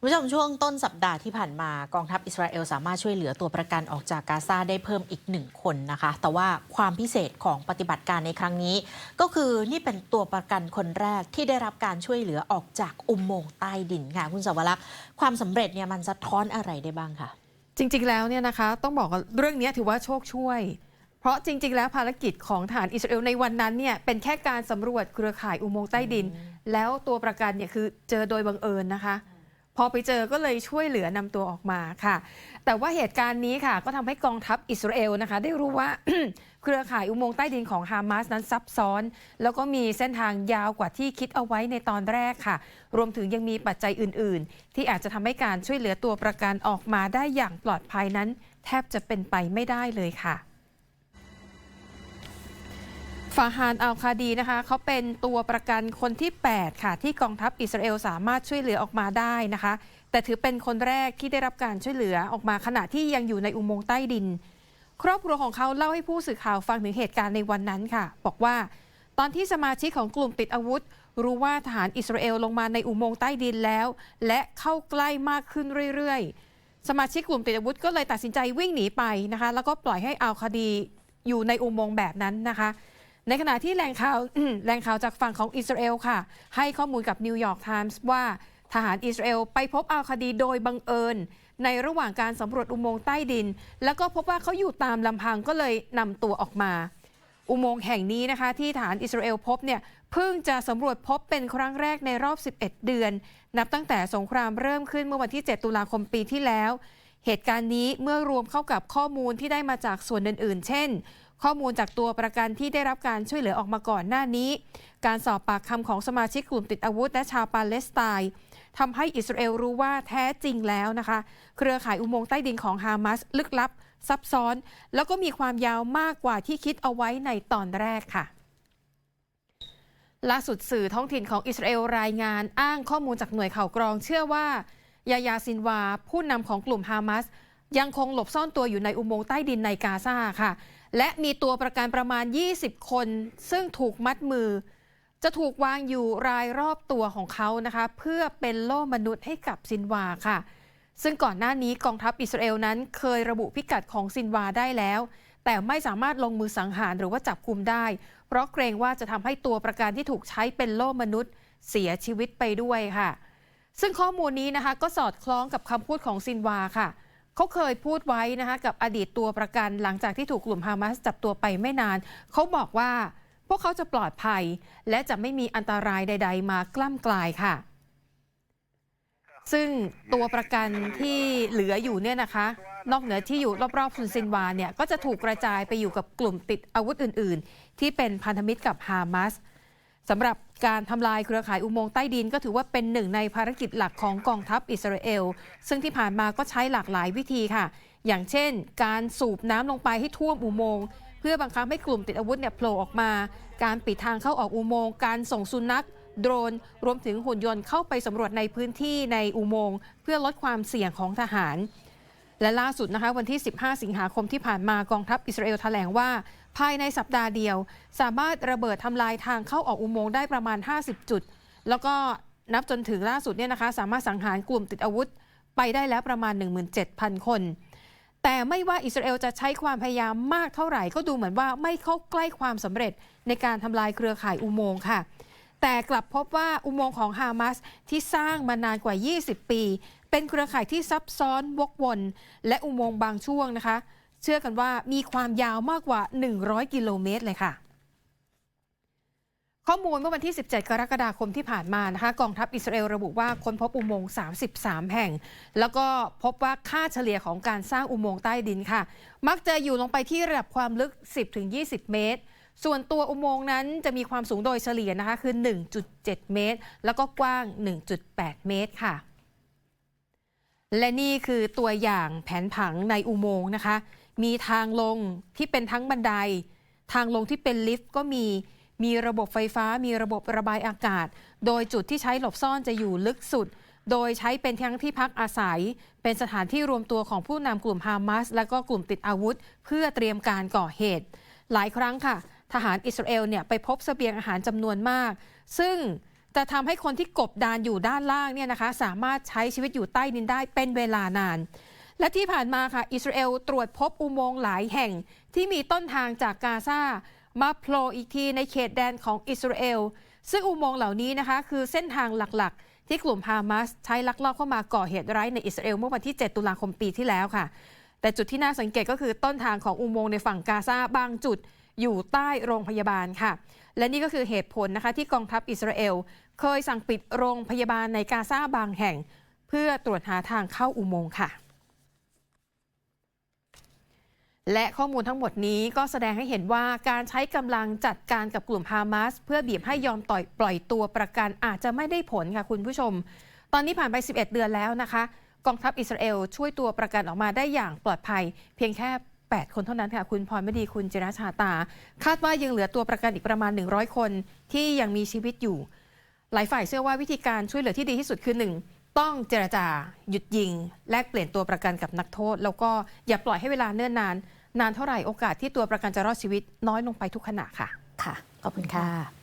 คุณผู้ชมช่วงต้นสัปดาห์ที่ผ่านมากองทัพอิสราเอลสามารถช่วยเหลือตัวประกันออกจากกาซาได้เพิ่มอีกหนึ่งคนนะคะ แต่ว่าความพิเศษของปฏิบัติการในครั้งนี้ ก็คือนี่เป็นตัวประกันคนแรกที่ได้รับการช่วยเหลือออกจากอุโมงค์ใต้ดินค่ะ คุณสวรักษ์ความสำเร็จเนี่ยมันสะท้อนอะไรได้บ้างคะจริงๆแล้วเนี่ยนะคะต้องบอกว่าเรื่องนี้ถือว่าโชคช่วย เพราะจริง ๆ แล้วภารกิจของทหารอิสราเอลในวันนั้นเนี่ยเป็นแค่การสำรวจเครือข่ายอุโมงค์ใต้ดิน แล้วตัวประกันเนี่ยคือเจอโดยบังเอิญนะคะ พอไปเจอก็เลยช่วยเหลือนำตัวออกมาค่ะ แต่ว่าเหตุการณ์นี้ค่ะ ก็ทำให้กองทัพอิสราเอลนะคะ ได้รู้ว่า เครือข่ายอุโมงค์ใต้ดินของฮามาสนั้นซับซ้อน แล้วก็มีเส้นทางยาวกว่าที่คิดเอาไว้ในตอนแรกค่ะ รวมถึงยังมีปัจจัยอื่น ๆ ที่อาจจะทำให้การช่วยเหลือตัวประกันออกมาได้อย่างปลอดภัยนั้น แทบจะเป็นไปไม่ได้เลยค่ะ ฟาฮานอัลคาดีนะคะเขาเป็นตัวประกันคนที่ 8 ค่ะ ที่กองทัพอิสราเอลสามารถช่วยเหลือออกมาได้นะคะ แต่ถือเป็นคนแรกที่ได้รับการช่วยเหลือออกมาขณะที่ยังอยู่ในอุโมงค์ใต้ดิน ครอบครัวของเขาเล่าให้ผู้สื่อข่าวฟังถึงเหตุการณ์ในวันนั้นค่ะ บอกว่า ตอนที่สมาชิกของกลุ่มติดอาวุธ รู้ว่าทหารอิสราเอลลงมาในอุโมงค์ใต้ดินแล้ว และเข้าใกล้มากขึ้นเรื่อยๆ สมาชิกกลุ่มติดอาวุธก็เลยตัดสินใจวิ่งหนีไปนะคะ แล้วก็ปล่อยให้อัลคาดีอยู่ในอุโมงค์แบบนั้นนะคะ ในขณะที่แหล่งข่าวแหล่งข่าวจากฝั่งของอิสราเอลค่ะ ให้ข้อมูลกับนิวยอร์กไทมส์ว่าทหารอิสราเอลไปพบอัลคาดีโดยบังเอิญ ในระหว่างการสำรวจอุโมงค์ใต้ดิน แล้วก็พบว่าเขาอยู่ตามลำพังก็เลยนำตัวออกมา อุโมงค์แห่งนี้นะคะ ที่ฐานอิสราเอลพบเนี่ยเพิ่งจะสำรวจพบเป็นครั้งแรกในรอบ 11 เดือน นับตั้งแต่สงครามเริ่มขึ้นเมื่อวันที่ 7 ตุลาคมปีที่แล้ว เหตุการณ์นี้เมื่อรวมเข้ากับข้อมูลที่ได้มาจากส่วนอื่นๆ เช่น ข้อมูลจากตัวประกันที่ได้รับการช่วยเหลือออกมาก่อนหน้านี้ การสอบปากคำของสมาชิกกลุ่มติดอาวุธและชาวปาเลสไตน์ทำให้อิสราเอลรู้ว่าแท้จริงแล้วนะคะ เครือข่ายอุโมงค์ใต้ดินของฮามาสลึกลับ ซับซ้อน แล้วก็มีความยาวมากกว่าที่คิดเอาไว้ในตอนแรกค่ะล่าสุดสื่อท้องถิ่นของอิสราเอลรายงานอ้างข้อมูลจากหน่วยข่าวกรองเชื่อว่ายายาซินวา ผู้นำของกลุ่มฮามาส ยังคงหลบซ่อนตัวอยู่ในอุโมงค์ใต้ดินในกาซาค่ะ และมีตัวประกันประมาณ 20 คน ซึ่งถูกมัดมือ จะถูกวางอยู่รายรอบตัวของเขานะคะ เพื่อเป็นโล่มนุษย์ให้กับซินวาค่ะ ซึ่งก่อนหน้านี้กองทัพอิสราเอลนั้นเคยระบุพิกัดของซินวาได้แล้ว แต่ไม่สามารถลงมือสังหารหรือว่าจับกลุ่มได้ เพราะเกรงว่าจะทำให้ตัวประกันที่ถูกใช้เป็นโล่มนุษย์ เสียชีวิตไปด้วยค่ะ ซึ่งข้อมูลนี้นะคะก็สอดคล้องกับคำพูดของซินวาค่ะ เขาเคยพูดไว้นะคะกับอดีตตัวประกันหลังจากที่ถูกกลุ่มฮามาสจับตัวไปไม่นาน เขาบอกว่าพวกเขาจะปลอดภัย และจะไม่มีอันตรายใด ๆ มากล้ำกลายค่ะ ซึ่งตัวประกันที่เหลืออยู่เนี่ยนะคะ นอกเหนือที่อยู่รอบๆซุนซินวาเนี่ยก็จะถูกกระจายไปอยู่กับกลุ่มติดอาวุธอื่น ๆ ที่เป็นพันธมิตรกับฮามาส สำหรับการทำลายเครือข่ายอุโมงค์ใต้ดินก็ถือว่าเป็นหนึ่งในภารกิจหลักของกองทัพอิสราเอล ซึ่งที่ผ่านมาก็ใช้หลากหลายวิธีค่ะ อย่างเช่น การสูบน้ำลงไปให้ท่วมอุโมงค์เพื่อบังคับให้กลุ่มติดอาวุธเนี่ยโผล่ออกมา การปิดทางเข้าออกอุโมงค์การส่งสุนัข โดรน รวมถึงหุ่นยนต์เข้าไปสำรวจในพื้นที่ในอุโมงค์เพื่อลดความเสี่ยงของทหาร และล่าสุดนะคะวันที่ 15 สิงหาคมที่ผ่านมากองทัพอิสราเอลแถลงว่า ภายในสัปดาห์เดียว สามารถระเบิดทำลายทางเข้าออกอุโมงค์ได้ประมาณ 50 จุด แล้วก็นับจนถึงล่าสุดเนี่ยนะคะสามารถสังหารกลุ่มติดอาวุธ ไปได้แล้วประมาณ 17,000 คน แต่ไม่ว่าอิสราเอลจะใช้ความพยายามมากเท่าไหร่ก็ดูเหมือนว่าไม่เข้าใกล้ความสำเร็จในการทำลายเครือข่ายอุโมงค์ค่ะแต่กลับพบว่าอุโมงค์ของฮามาสที่สร้างมานานกว่า 20 ปี เป็นเครือข่ายที่ซับซ้อนวกวน และอุโมงค์บางช่วงนะคะ เชื่อกันว่ามีความยาวมากกว่า 100 กิโลเมตรเลยค่ะ ข้อมูลเมื่อวันที่ 17 กรกฎาคมที่ผ่านมานะคะกองทัพอิสราเอลระบุว่าค้นพบอุโมงค์ 33 แห่ง แล้วก็พบว่าค่าเฉลี่ยของการสร้างอุโมงค์ใต้ดินค่ะ มักจะอยู่ลงไปที่ระดับความลึก 10-20 เมตรส่วนตัวอุโมงค์นั้นจะมีความสูงโดยเฉลี่ยนะคะคือ 1.7 เมตร แล้วก็กว้าง 1.8 เมตรค่ะ และนี่คือตัวอย่างแผนผังในอุโมงค์นะคะ มีทางลงที่เป็นทั้งบันได ทางลงที่เป็นลิฟต์ก็มี มีระบบไฟฟ้า มีระบบระบายอากาศ โดยจุดที่ใช้หลบซ่อนจะอยู่ลึกสุด โดยใช้เป็นทั้งที่พักอาศัย เป็นสถานที่รวมตัวของผู้นำกลุ่มฮามาส และก็กลุ่มติดอาวุธ เพื่อเตรียมการก่อเหตุ หลายครั้งค่ะ ทหารอิสราเอลเนี่ยไปพบเสบียงอาหารจำนวนมาก ซึ่ง จะทำให้คนที่กบดานอยู่ด้านล่างเนี่ยนะคะ สามารถใช้ชีวิตอยู่ใต้ดินได้เป็นเวลานาน และที่ผ่านมาค่ะ อิสราเอลตรวจพบอุโมงค์หลายแห่งที่มีต้นทางจากกาซามาโผล่อีกทีในเขตแดนของอิสราเอล ซึ่งอุโมงค์เหล่านี้นะคะ คือเส้นทางหลักๆ ที่กลุ่มฮามาสใช้ลักลอบเข้ามาก่อเหตุร้ายในอิสราเอลเมื่อวันที่ 7 ตุลาคมปีที่แล้วค่ะ แต่จุดที่น่าสังเกตก็คือต้นทางของอุโมงค์ในฝั่งกาซาบางจุด อยู่ใต้โรงพยาบาลค่ะ และนี่ก็คือเหตุผลนะคะที่กองทัพอิสราเอล เคยสั่งปิดโรงพยาบาลในกาซาบางแห่ง เพื่อตรวจหาทางเข้าอุโมงค์ค่ะ และข้อมูลทั้งหมดนี้ก็แสดงให้เห็นว่าการใช้กำลังจัดการกับกลุ่มฮามาสเพื่อบีบให้ยอมต่อยปล่อยตัวประกันอาจจะไม่ได้ผลค่ะคุณผู้ชม ตอนนี้ผ่านไป 11 เดือนแล้วนะคะ กองทัพอิสราเอลช่วยตัวประกันออกมาได้อย่างปลอดภัย เพียงแค่ 8 คนเท่านั้นค่ะ คุณพรไม่ดีคุณเจรชาตา คาดว่ายังเหลือตัวประกันอีกประมาณ 100 คนที่ยังมีชีวิตอยู่ หลายฝ่ายเชื่อว่าวิธีการช่วยเหลือที่ดีที่สุดคือ 1. ต้องเจรจาหยุดยิง แลกเปลี่ยนตัวประกันกับนักโทษ แล้วก็อย่าปล่อยให้เวลาเนิ่นนาน นานเท่าไหร่โอกาสที่ตัวประกันจะรอดชีวิตน้อยลงไปทุกขณะค่ะ ค่ะ ขอบคุณค่ะ